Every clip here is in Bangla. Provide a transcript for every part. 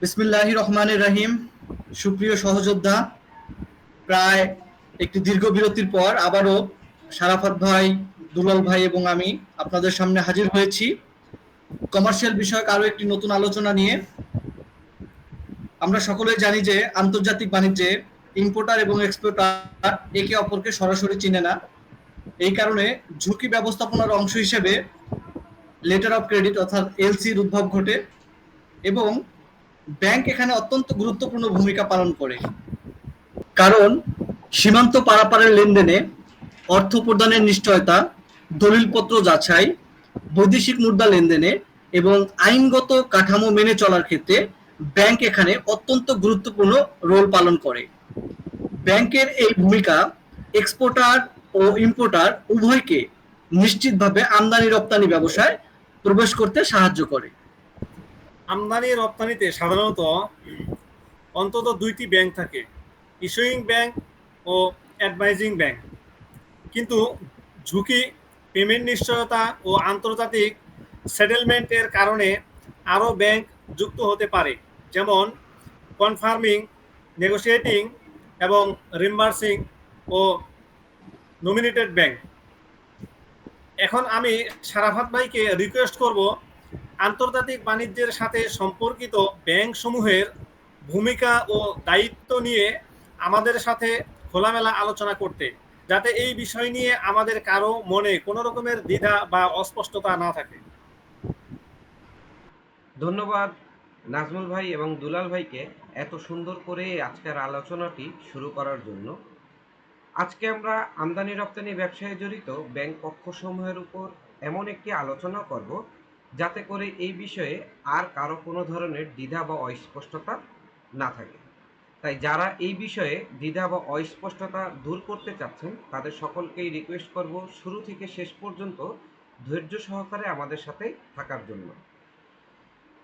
বিসমিল্লাহির রহমানির রহিম। সুপ্রিয় সহযোদ্ধা, প্রায় একটি দীর্ঘ বিরতির পর আবারও সারাফাত ভাই, দুলাল ভাই এবং আমি আপনাদের সামনে হাজির হয়েছি। কমার্শিয়াল বিষয়ক আরও একটি নতুন আলোচনা নিয়ে। আমরা সকলেই জানি যে আন্তর্জাতিক বাণিজ্যে ইম্পোর্টার এবং এক্সপোর্টার একে অপরকে সরাসরি চিনে না। এই কারণে ঝুঁকি ব্যবস্থাপনার অংশ হিসেবে লেটার অফ ক্রেডিট অর্থাৎ এলসির উদ্ভব ঘটে এবং ব্যাংক এখানে অত্যন্ত গুরুত্বপূর্ণ ভূমিকা পালন করে। কারণ, সীমান্ত পারাপারের লেনদেনে অর্থ প্রদানের নিশ্চয়তা, দলিলপত্র যাচাই, বৈদেশিক মুদ্রা লেনদেনে এবং আইনগত কাঠামো মেনে চলার ক্ষেত্রে ব্যাংক এখানে অত্যন্ত গুরুত্বপূর্ণ রোল পালন করে। ব্যাংকের এই ভূমিকা এক্সপোর্টার ও ইম্পোর্টার উভয়কে নিশ্চিতভাবে আমদানি রপ্তানি ব্যবসায় প্রবেশ করতে সাহায্য করে। আমদানি রপ্তানিতে সাধারণত অন্তত দুইটি ব্যাংক থাকে ইস্যুইং ব্যাংক ও অ্যাডভাইজিং ব্যাংক কিন্তু ঝুঁকি পেমেন্ট নিশ্চয়তা ও আন্তর্জাতিক সেটেলমেন্টের কারণে আরও ব্যাংক যুক্ত হতে পারে, যেমন কনফার্মিং নেগোসিয়েটিং এবং রিম্বার্সিং ও নমিনেটেড ব্যাংক এখন আমি সারাফাত ভাইকে রিকোয়েস্ট করব আন্তর্জাতিক বাণিজ্যের সাথে সম্পর্কিত ব্যাংক সমূহের ভূমিকা ও দায়িত্ব নিয়ে আমাদের সাথে খোলামেলা আলোচনা করতে, যাতে এই বিষয় নিয়ে আমাদের কারও মনে কোনো রকমের দ্বিধা বা অস্পষ্টতা না থাকে। ধন্যবাদ নাজমুল ভাই এবং দুলাল ভাইকে এত সুন্দর করে আজকের আলোচনাটি শুরু করার জন্য। আজকে আমরা আমদানি রপ্তানি ব্যবসায় জড়িত ব্যাংক পক্ষসমূহের উপর এমন একটি আলোচনা করব যাতে করে এই বিষয়ে আর কারও কোনো ধরনের দ্বিধা বা অস্পষ্টতা না থাকে। তাই যারা এই বিষয়ে দ্বিধা বা অস্পষ্টতা দূর করতে চাচ্ছেন, তাদের সকলকেই রিকোয়েস্ট করব শুরু থেকে শেষ পর্যন্ত ধৈর্য সহকারে আমাদের সাথে থাকার জন্য।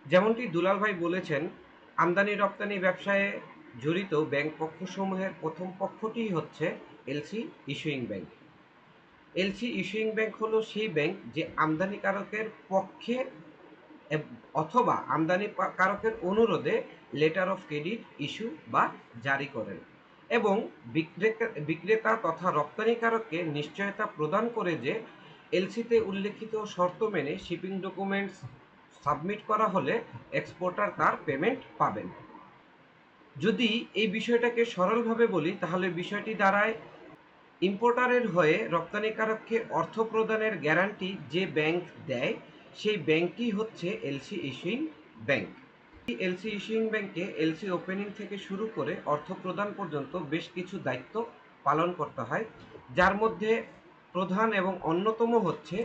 যেমনটি দুলাল ভাই বলেছেন, আমদানি রপ্তানি ব্যবসায়ে জড়িত ব্যাংক পক্ষসমূহের প্রথম পক্ষটি হচ্ছে LC issuing bank. LC issuing bank হলো সেই ব্যাংক যে আমদানিকারকের পক্ষে অথবা আমদানি কারকের অনুরোধে লেটার অফ ক্রেডিট ইস্যু বা জারি করেন এবং বিক্রেতা বিক্রেতা তথা রপ্তানিকারককে নিশ্চয়তা প্রদান করে যে এলসিতে উল্লেখিত শর্ত মেনে শিপিং ডকুমেন্টস সাবমিট করা হলে এক্সপোর্টার তার পেমেন্ট পাবেন। যদি এই বিষয়টাকে সরলভাবে বলি, তাহলে বিষয়টি দাঁড়ায় ইম্পোর্টারের হয়ে রপ্তানিকারককে অর্থ প্রদানের গ্যারান্টি যে ব্যাংক দেয়, সেই ব্যাংকই হচ্ছে LC issuing bank. LC issuing ব্যাংকে এলসি ওপেনিং থেকে শুরু করে অর্থ প্রদান পর্যন্ত বেশ কিছু দায়িত্ব পালন করতে হয়। যার মধ্যে প্রধান এবং অন্যতম হচ্ছে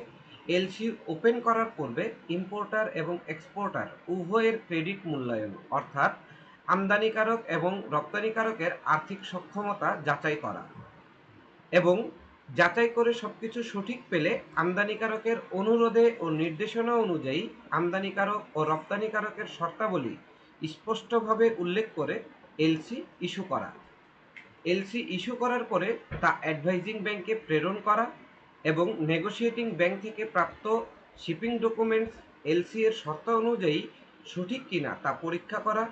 এলসি ওপেন করার পূর্বে ইম্পোর্টার এবং এক্সপোর্টার উভয়ের ক্রেডিট মূল্যায়ন, অর্থাৎ আমদানিকারক এবং রপ্তানিকারকের আর্থিক সক্ষমতা যাচাই করা। এবং যাচাই করে সবকিছু সঠিক পেলে আমদানিকারকের অনুরোধে ও নির্দেশনা অনুযায়ী আমদানিকারক ও রপ্তানিকারকের শর্তাবলী স্পষ্টভাবে উল্লেখ করে এলসি ইস্যু করা। এলসি ইস্যু করার পরে তা অ্যাডভাইজিং ব্যাংকে প্রেরণ করা এবং নেগোশিয়েটিং ব্যাংক থেকে প্রাপ্ত শিপিং ডকুমেন্টস এলসি এর শর্ত অনুযায়ী সঠিক কিনা তা পরীক্ষা করা।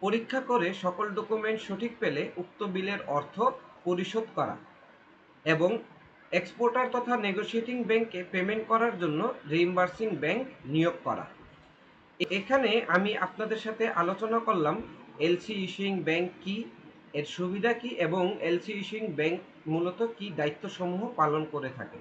পরীক্ষা করে সকল ডকুমেন্ট সঠিক পেলে উক্ত বিলের অর্থ পরিশোধ করা এবং এক্সপোর্টার তথা নেগোশিয়েটিং ব্যাংকে পেমেন্ট করার জন্য রিইম্বার্সিং ব্যাংক নিয়োগ করা। এখানে আমি আপনাদের সাথে আলোচনা করলাম এলসি ইস্যুইং ব্যাংক কি, এর সুবিধা কি এবং এলসি ইস্যুইং ব্যাংক মূলত কি দায়িত্বসমূহ পালন করে থাকে।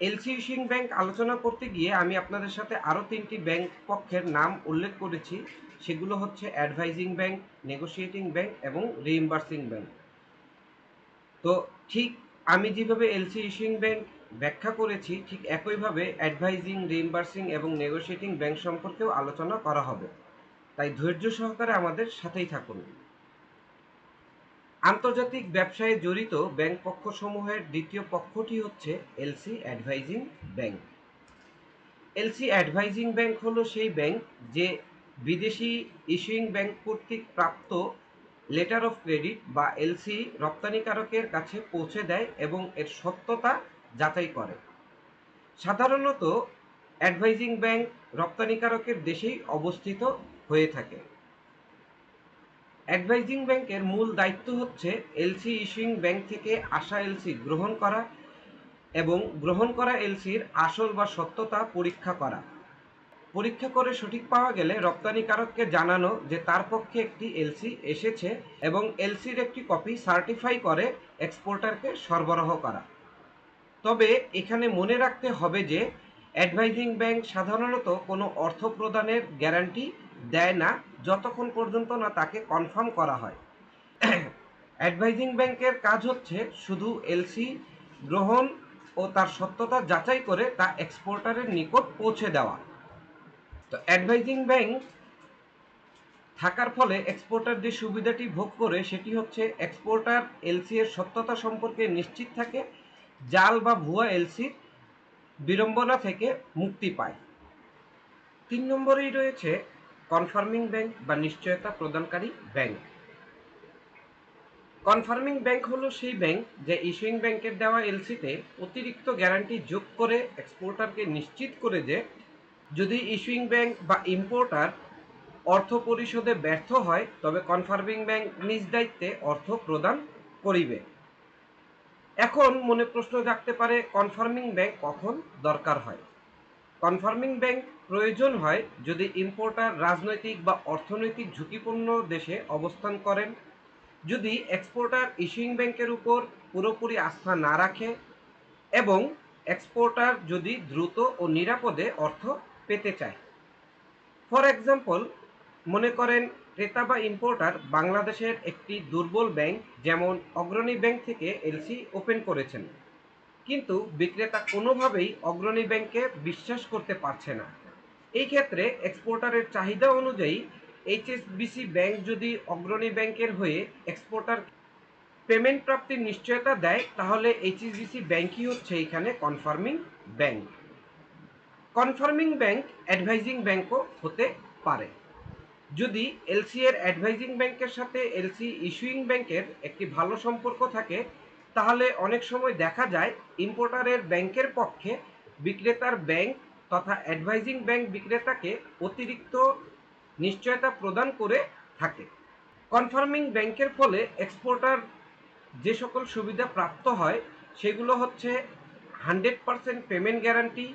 এলসি ইস্যুইং ব্যাংক আলোচনা করতে গিয়ে আমি আপনাদের সাথে আরও তিনটি ব্যাংক পক্ষের নাম উল্লেখ করেছি। সেগুলো হচ্ছে অ্যাডভাইজিং ব্যাংক নেগোশিয়েটিং ব্যাংক এবং রিইম্বার্সিং ব্যাংক তো ঠিক আমি যেভাবে এলসি ইস্যুইং ব্যাংক ব্যাখ্যা করেছি, ঠিক একইভাবে অ্যাডভাইজিং রিইম্বার্সিং এবং নেগোশিয়েটিং ব্যাংক সম্পর্কেও আলোচনা করা হবে। তাই ধৈর্য সহকারে আমাদের সাথেই থাকুন। আন্তর্জাতিক ব্যবসায়ে জড়িত ব্যাংক পক্ষসমূহের দ্বিতীয় পক্ষটি হচ্ছে LC advising bank. LC advising bank হলো সেই ব্যাংক যে বিদেশি ইস্যুইং ব্যাংক কর্তৃক প্রাপ্ত লেটার অফ ক্রেডিট বা এলসি রপ্তানিকারকের কাছে পৌঁছে দেয় এবং এর সত্যতা যাচাই করে। সাধারণত অ্যাডভাইজিং ব্যাংক রপ্তানিকারকের দেশেই অবস্থিত হয়ে থাকে। অ্যাডভাইজিং ব্যাংকের মূল দায়িত্ব হচ্ছে এলসি ইস্যুইং ব্যাংক থেকে আসা এলসি গ্রহণ করা এবং গ্রহণ করা এলসির আসল বা সত্যতা পরীক্ষা করা। পরীক্ষা করে সঠিক পাওয়া গেলে রপ্তানিকারককে জানানো যে তার পক্ষে একটি এলসি এসেছে এবং এলসির একটি কপি সার্টিফাই করে এক্সপোর্টারকে সরবরাহ করা। তবে এখানে মনে রাখতে হবে যে অ্যাডভাইজিং ব্যাংক সাধারণত কোনো অর্থ প্রদানের গ্যারান্টি দেয় না যতক্ষণ পর্যন্ত না তাকে কনফার্ম করা হয়। অ্যাডভাইজিং ব্যাংকের কাজ হচ্ছে শুধু এলসি গ্রহণ ও তার সত্যতা যাচাই করে তা এক্সপোর্টারের নিকট পৌঁছে দেওয়া। তো অ্যাডভাইজিং ব্যাংক থাকার ফলে এক্সপোর্টার যে সুবিধাটি ভোগ করে সেটি হচ্ছে এক্সপোর্টার এলসি এর সত্যতা সম্পর্কে নিশ্চিত থাকে, জাল বা ভুয়া এলসির বিড়ম্বনা থেকে মুক্তি পায়। তিন নম্বরেই রয়েছে কনফার্মিং ব্যাংক বা নিশ্চয়তা প্রদানকারী ব্যাংক কনফার্মিং ব্যাংক হলো সেই ব্যাংক যে ইস্যুইং ব্যাংকের দেওয়া এলসিতে অতিরিক্ত গ্যারান্টি যোগ করে এক্সপোর্টারকে নিশ্চিত করে যে যদি ইস্যুইং ব্যাংক বা ইম্পোর্টার অর্থ পরিশোধে ব্যর্থ হয়, তবে কনফার্মিং ব্যাংক নিজ দায়িত্বে অর্থ প্রদান করিবে। এখন মনে প্রশ্ন জাগতে পারে কনফার্মিং ব্যাংক কখন দরকার হয়? কনফার্মিং ব্যাংক প্রয়োজন হয় যদি ইম্পোর্টার রাজনৈতিক বা অর্থনৈতিক ঝুঁকিপূর্ণ দেশে অবস্থান করেন, যদি এক্সপোর্টার ইস্যুইং ব্যাংকের উপর পুরোপুরি আস্থা না রাখে এবং এক্সপোর্টার যদি দ্রুত ও নিরাপদে অর্থ পেতে চায়। ফর এক্সাম্পল মনে করেন ক্রেতা বা ইম্পোর্টার বাংলাদেশের একটি দুর্বল ব্যাংক যেমন অগ্রণী ব্যাংক থেকে এলসি ওপেন করেছেন। কিন্তু বিক্রেতা কোনোভাবেই অগ্রণী ব্যাংকে বিশ্বাস করতে পারছে না। এই ক্ষেত্রে এক্সপোর্টারের চাহিদা অনুযায়ী এইচএসবিসি ব্যাংক যদি অগ্রণী ব্যাংকের হয়ে এক্সপোর্টার পেমেন্ট প্রাপ্তির নিশ্চয়তা দেয়, তাহলে এইচএসবিসি ব্যাংকই হচ্ছে এখানে confirming bank confirming bank advising ব্যাংকও হতে পারে। যদি এলসি এর অ্যাডভাইজিং ব্যাংকের সাথে এলসি ইস্যুইং ব্যাংকের একটি ভালো সম্পর্ক থাকে, তাহলে অনেক সময় দেখা যায় ইম্পোর্টারের ব্যাংকের পক্ষে বিক্রেতার ব্যাংক তথা অ্যাডভাইজিং ব্যাংক বিক্রেতাকে অতিরিক্ত নিশ্চয়তা প্রদান করে থাকে। কনফার্মিং ব্যাংকের ফলে এক্সপোর্টার যে সকল সুবিধা প্রাপ্ত হয়, সেগুলো হচ্ছে হান্ড্রেড পারসেন্ট পেমেন্ট গ্যারান্টি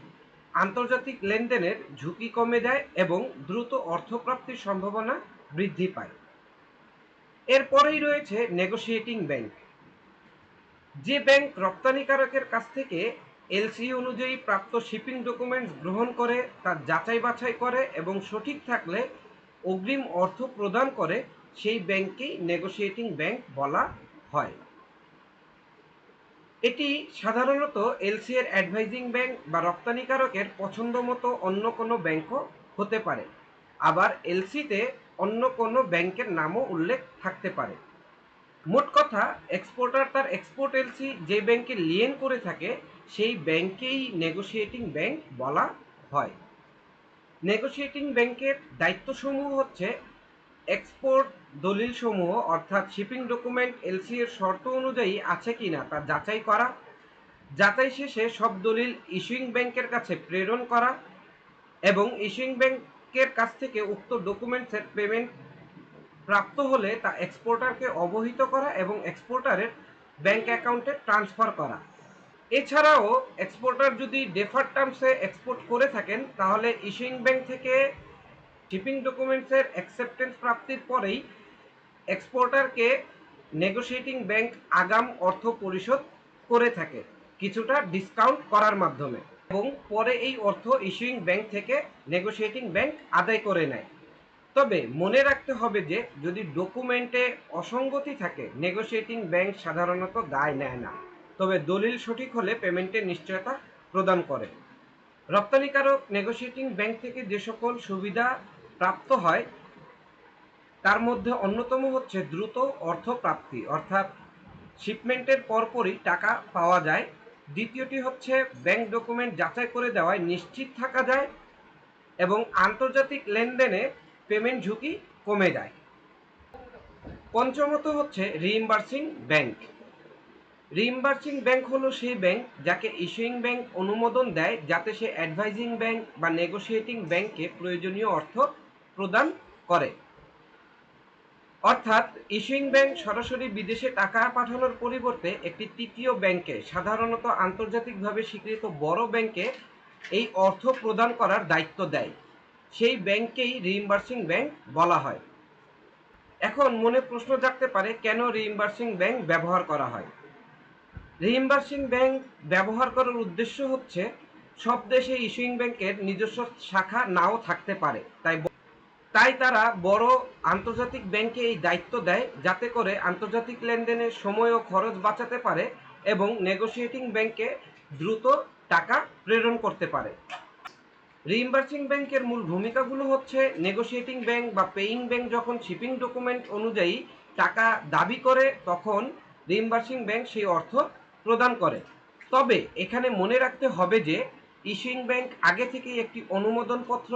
আন্তর্জাতিক লেনদেনের ঝুঁকি কমে যায় এবং দ্রুত অর্থপ্রাপ্তির সম্ভাবনা বৃদ্ধি পায়। এরপরেই রয়েছে নেগোশিয়েটিং ব্যাংক যে ব্যাংক রপ্তানিকারকের কাছ থেকে এলসি অনুযায়ী প্রাপ্ত শিপিং ডকুমেন্টস গ্রহণ করে তার যাচাই বাছাই করে এবং সঠিক থাকলে অগ্রিম অর্থ প্রদান করে, সেই ব্যাংককেই নেগোশিয়েটিং ব্যাংক বলা হয়। এটি সাধারণত এলসি এর অ্যাডভাইজিং ব্যাংক বা রপ্তানিকারকের পছন্দ মতো অন্য কোনো ব্যাংকও হতে পারে। আবার এলসিতে অন্য কোনো ব্যাংকের নামও উল্লেখ থাকতে পারে। মোট কথা, এক্সপোর্টার তার এক্সপোর্ট এলসি যে ব্যাংকে লিয়েন করে থাকে, সেই ব্যাংকেই নেগোশিয়েটিং ব্যাংক বলা হয়। নেগোশিয়েটিং ব্যাংকের দায়িত্বসমূহ হচ্ছে এক্সপোর্ট দলিল সমূহ অর্থাৎ শিপিং ডকুমেন্ট, এলসি এর শর্ত অনুযায়ী আছে কিনা তা যাচাই করা, যাচাই শেষে সব দলিল ইস্যুইং ব্যাংকের কাছে প্রেরণ করা এবং ইস্যুইং ব্যাংকের কাছ থেকে উক্ত ডকুমেন্টসের পেমেন্ট প্রাপ্ত হলে তা এক্সপোর্টারকে অবহিত করা এবং এক্সপোর্টারের ব্যাংক অ্যাকাউন্টে ট্রান্সফার করা। এছাড়াও এক্সপোর্টার যদি ডেফার টার্মসে এক্সপোর্ট করে থাকেন, তাহলে ইস্যুইং ব্যাংক থেকে শিপিং ডকুমেন্টসের অ্যাকসেপ্টেন্স প্রাপ্তির পরেই এক্সপোর্টারকে নেগোশিয়েটিং ব্যাংক আগাম অর্থ পরিশোধ করে থাকে, কিছুটা ডিসকাউন্ট করার মাধ্যমে এবং পরে এই অর্থ ইস্যুইং ব্যাংক থেকে নেগোশিয়েটিং ব্যাংক আদায় করে নেয়। তবে মনে রাখতে হবে যে, যদি ডকুমেন্টে অসঙ্গতি থাকে, নেগোশিয়েটিং ব্যাংক সাধারণত দায় নেয় না। তবে দলিল সঠিক হলে পেমেন্টের নিশ্চয়তা প্রদান করে। রপ্তানিকারক নেগোশিয়েটিং ব্যাংক থেকে যে সকল সুবিধা প্রাপ্ত হয় তার মধ্যে অন্যতম হচ্ছে দ্রুত অর্থ প্রাপ্তি অর্থাৎ শিপমেন্টের পরপরই টাকা পাওয়া যায়। দ্বিতীয়টি হচ্ছে ব্যাংক ডকুমেন্ট যাচাই করে দেওয়ায় নিশ্চিত থাকা যায় এবং আন্তর্জাতিক লেনদেনে পেমেন্ট ঝুঁকি কমে যায়। পঞ্চমত হচ্ছে রিইম্বার্সিং ব্যাংক রিইম্বার্সিং ব্যাংক হলো সেই ব্যাংক যাকে ইস্যুইং ব্যাংক অনুমোদন দেয়, যাতে সে অ্যাডভাইজিং ব্যাংক বা নেগোশিয়েটিং ব্যাংককে প্রয়োজনীয় অর্থ প্রদান করে। অর্থাৎ ইস্যুইং ব্যাংক সরাসরি বিদেশে টাকা পাঠানোর পরিবর্তে একটি তৃতীয় ব্যাংকে, সাধারণত আন্তর্জাতিকভাবে স্বীকৃত বড় ব্যাংকে এই অর্থ প্রদান করার দায়িত্ব দেয়। সেই ব্যাংককেই রিইম্বার্সিং ব্যাংক বলা হয়। এখন মনে প্রশ্ন জাগতে পারে, কেন রিইম্বার্সিং ব্যাংক ব্যবহার করা হয়? রিইম্বার্সিং ব্যাংক ব্যবহার করার উদ্দেশ্য হচ্ছে, সব দেশে ইস্যুইং ব্যাংকের নিজস্ব শাখা নাও থাকতে পারে। তাই তাই তারা বড় আন্তর্জাতিক ব্যাংকে এই দায়িত্ব দেয় যাতে করে আন্তর্জাতিক লেনদেনের সময় ও খরচ বাঁচাতে পারে এবং নেগোশিয়েটিং ব্যাংকে দ্রুত টাকা প্রেরণ করতে পারে। রিইম্বার্সিং ব্যাংকের মূল ভূমিকাগুলো হচ্ছে নেগোশিয়েটিং ব্যাংক বা পেইং ব্যাংক যখন শিপিং ডকুমেন্ট অনুযায়ী টাকা দাবি করে, তখন রিইম্বার্সিং ব্যাংক সেই অর্থ প্রদান করে। তবে এখানে মনে রাখতে হবে যে ইস্যুইং ব্যাংক আগে থেকেই একটি অনুমোদন পত্র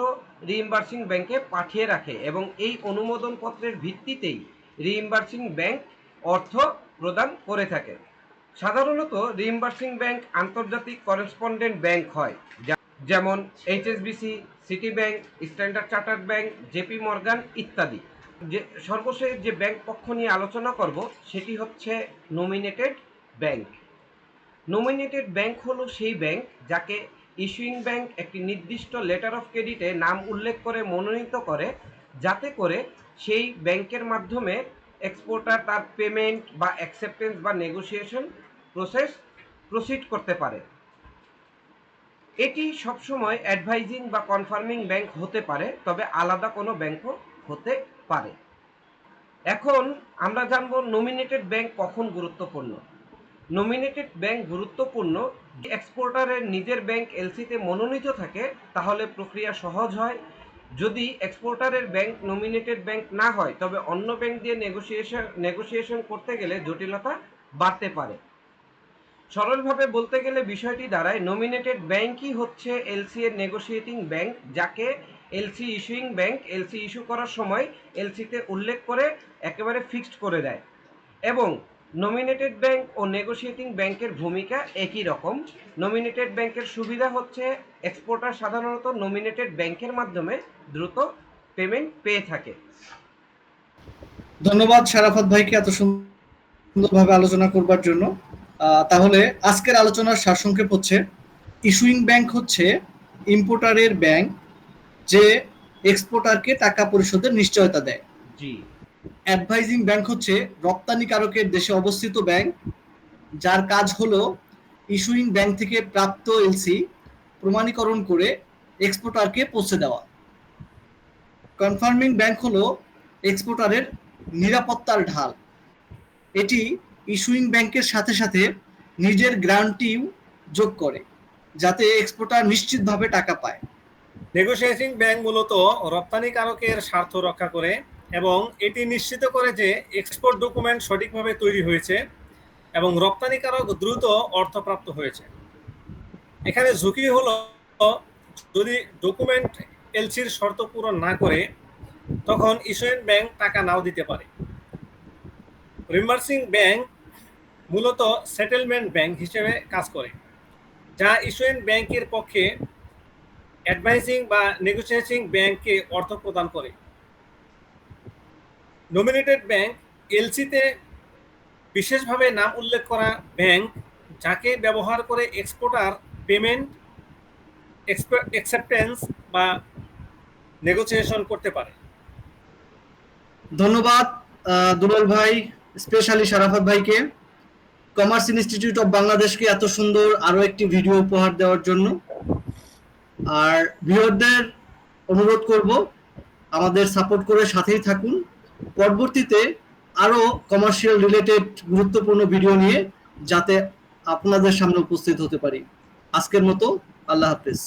রিইম্বার্সিং ব্যাংকে পাঠিয়ে রাখে এবং এই অনুমোদন পত্রের ভিত্তিতেই রিইম্বার্সিং ব্যাংক অর্থ প্রদান করে থাকে। সাধারণত রিইম্বার্সিং ব্যাংক আন্তর্জাতিক করেসপন্ডেন্ট ব্যাংক হয় যেমন HSBC Citi bank Standard Chartered bank, JP Morgan ইত্যাদি। যে সর্বশেষ যে ব্যাংক পক্ষ নিয়ে আলোচনা করব, সেটি হচ্ছে নমিনেটেড ব্যাংক নমিনেটেড ব্যাংক হলো সেই ব্যাংক যাকে ইস্যুইং ব্যাংক একটি নির্দিষ্ট লেটার অফ ক্রেডিটে নাম উল্লেখ করে মনোনীত করে, যাতে করে সেই ব্যাংকের মাধ্যমে এক্সপোর্টার তার পেমেন্ট বা অ্যাকসেপ্টেন্স বা নেগোসিয়েশন প্রসেস প্রসিড করতে পারে। এটি সবসময় অ্যাডভাইজিং বা কনফার্মিং ব্যাংক হতে পারে, তবে আলাদা কোনো ব্যাংকও হতে পারে। এখন আমরা জানব নমিনেটেড ব্যাংক কখন গুরুত্বপূর্ণ। নমিনেটেড ব্যাংক গুরুত্বপূর্ণ এক্সপোর্টারের নিজের ব্যাংক এলসিতে মনোনীত থাকে, তাহলে প্রক্রিয়া সহজ হয়। যদি এক্সপোর্টারের ব্যাংক নমিনেটেড ব্যাংক না হয়, তবে অন্য ব্যাংক দিয়ে নেগোসিয়েশন নেগোসিয়েশন করতে গেলে জটিলতা বাড়তে পারে। সরলভাবে বলতে গেলে বিষয়টি দাঁড়ায়, নমিনেটেড ব্যাংকই হচ্ছে এলসি এর নেগোসিয়েটিং ব্যাংক, যাকে LC issuing bank, LC issue করার সময় এলসিতে উল্লেখ করে একেবারে ফিক্সড করে দেয়। এবং নমিনেটেড ব্যাংক ও নেগোসিয়েটিং ব্যাংকের ভূমিকা একই রকম। নমিনেটেড ব্যাংকের সুবিধা হচ্ছে এক্সপোর্টার সাধারণত নমিনেটেড ব্যাংকের মাধ্যমে দ্রুত পেমেন্ট পেয়ে থাকে। ধন্যবাদ শারাফাত ভাইকে এত সুন্দরভাবে আলোচনা করবার জন্য। তাহলে আজকের আলোচনার সারসংক্ষেপ হচ্ছে ইস্যুইং ব্যাংক হচ্ছে ইম্পোর্টারের ব্যাংক যে এক্সপোর্টারকে টাকা পরিশোধের নিশ্চয়তা দেয়। জি। অ্যাডভাইজিং ব্যাংক হচ্ছে রপ্তানিকারকের দেশে অবস্থিত ব্যাংক যার কাজ হলো ইস্যুইং ব্যাংক থেকে প্রাপ্ত এলসি প্রমাণীকরণ করে এক্সপোর্টারকে পৌঁছে দেওয়া। কনফার্মিং ব্যাংক হলো এক্সপোর্টারের নিরাপত্তার ঢাল। এটি ইস্যুইং ব্যাংকের সাথে সাথে নিজের গ্রান্টিও যোগ করে, যাতে এক্সপোর্টার নিশ্চিতভাবে টাকা পায়। নেগোসিয়েটিং ব্যাংক মূলত রপ্তানিকারকের স্বার্থ রক্ষা করে এবং এটি নিশ্চিত করে যে এক্সপোর্ট ডকুমেন্ট সঠিকভাবে তৈরি হয়েছে এবং রপ্তানিকারক দ্রুত অর্থপ্রাপ্ত হয়েছে। এখানে ঝুঁকি হলো যদি ডকুমেন্ট এলসির শর্ত পূরণ না করে, তখন ইস্যুয়েন্ট ব্যাংক টাকা নাও দিতে পারে। রিমার্সিং ব্যাংক মূলত সেটেলমেন্ট ব্যাংক হিসেবে কাজ করে, যা ইস্যুয়েন্ট ব্যাংকের পক্ষে অ্যাডভাইসিং বা নেগোসিয়েটিং ব্যাংককে অর্থ প্রদান করে। নমিনেটেড ব্যাংক এলসিতে বিশেষভাবে নাম উল্লেখ করা ব্যাংক যাকে ব্যবহার করে এক্সপোর্টার পেমেন্ট অ্যাকসেপ্টেন্স বা নেগোসিয়েশন করতে পারে। ধন্যবাদ দুলাল ভাই স্পেশালি শারাফাত ভাইকে। কমার্স ইনস্টিটিউট অফ বাংলাদেশকে এত সুন্দর আরও একটি ভিডিও উপহার দেওয়ার জন্য। আর ভিউয়ারদের অনুরোধ করব, আমাদের সাপোর্ট করে সাথেই থাকুন। পরবর্তীতে আরও কমার্শিয়াল রিলেটেড গুরুত্বপূর্ণ ভিডিও নিয়ে যাতে আপনাদের সামনে উপস্থিত হতে পারি। আজকের মতো, আল্লাহ হাফেজ।